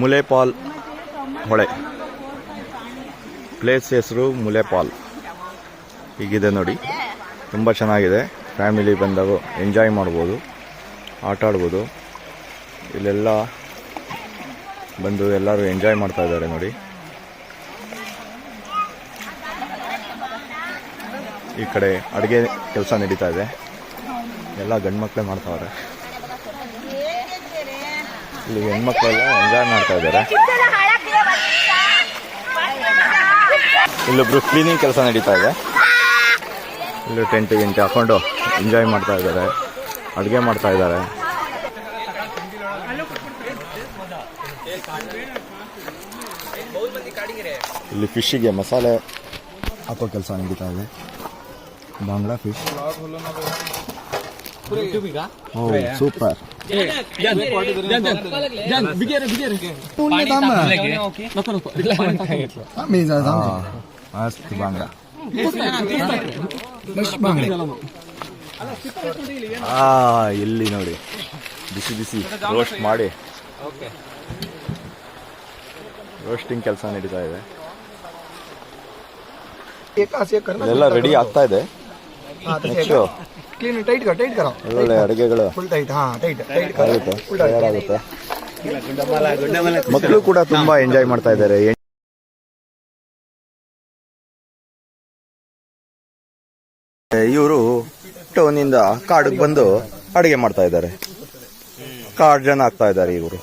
ಮುಲೆಪಾಲ್ ಹೊಳೆ. ಪ್ಲೇಸ್ ಹೆಸರು ಮುಲೆಪಾಲ್. ಹೀಗಿದೆ ನೋಡಿ. ತುಂಬ ಚೆನ್ನಾಗಿದೆ. ಫ್ಯಾಮಿಲಿ ಬಂದಾಗ ಎಂಜಾಯ್ ಮಾಡ್ಬೋದು, ಆಟ ಆಡ್ಬೋದು. ಇಲ್ಲೆಲ್ಲ ಬಂದು ಎಲ್ಲರೂ ಎಂಜಾಯ್ ಮಾಡ್ತಾ ಇದ್ದಾರೆ ನೋಡಿ. ಈ ಕಡೆ ಅಡುಗೆ ಕೆಲಸ ನಡೀತಾ ಇದೆ. ಎಲ್ಲ ಗಂಡು ಮಕ್ಕಳೇ ಮಾಡ್ತಾವ್ರೆ. ಇಲ್ಲಿ ಹೆಣ್ಮಕ್ಳೆಲ್ಲ ಎಂಜಾಯ್ ಮಾಡ್ತಾ ಇದ್ದಾರೆ. ಇಲ್ಲೊಬ್ರು ಕ್ಲೀನಿಂಗ್ ಕೆಲಸ ನಡೀತಾ ಇದೆ. ಇಲ್ಲಿ ಟೆಂಟ್ ಗಿಂಟ್ ಹಾಕೊಂಡು ಎಂಜಾಯ್ ಮಾಡ್ತಾ ಇದ್ದಾರೆ. ಅಡುಗೆ ಮಾಡ್ತಾ ಇದ್ದಾರೆ. ಇಲ್ಲಿ ಫಿಶ್ಶಿಗೆ ಮಸಾಲೆ ಹಾಕೋ ಕೆಲಸ ನಡೀತಾ ಇದೆ. ಬಾಂಗ್ಲಾ ಫಿಶ್ ಓ ಸೂಪರ್ ಮಸ್ತ್ ಬಾಂಗ್ಲಾ ಎಲ್ಲಿ ನೋಡಿ ಬಿಸಿ ಬಿಸಿ ರೋಸ್ಟ್ ಮಾಡಿ ರೋಸ್ಟಿಂಗ್ ಕೆಲಸ ನಡೀತಾ ಇದೆ ಎಲ್ಲ ರೆಡಿ ಆಗ್ತಾ ಇದೆ ನೆಕ್ಸ್ಟು ಕ್ಲೀನ್ ಟೈಟ್ ಕರ ಟೈಟ್ ಕರ. ಒಳ್ಳೆ ಅಡಿಗೆಗಳು. ಫುಲ್ ಟೈಟ್ ಹಾ ಟೈಟ್ ಟೈಟ್ ಕರ. ಫುಲ್ ಆಗುತ್ತೆ ಮಕ್ಕಳು ಕೂಡ ತುಂಬಾ ಎಂಜಾಯ್ ಮಾಡ್ತಾ ಇದ್ದಾರೆ. ಇವರು ಇಂದ ಕಾಡಿಗೆ ಬಂದು ಅಡಿಗೆ ಮಾಡ್ತಾ ಇದ್ದಾರೆ. ಕಾಡು ಜನ ಆಗ್ತಾ ಇದ್ದಾರೆ ಇವರು.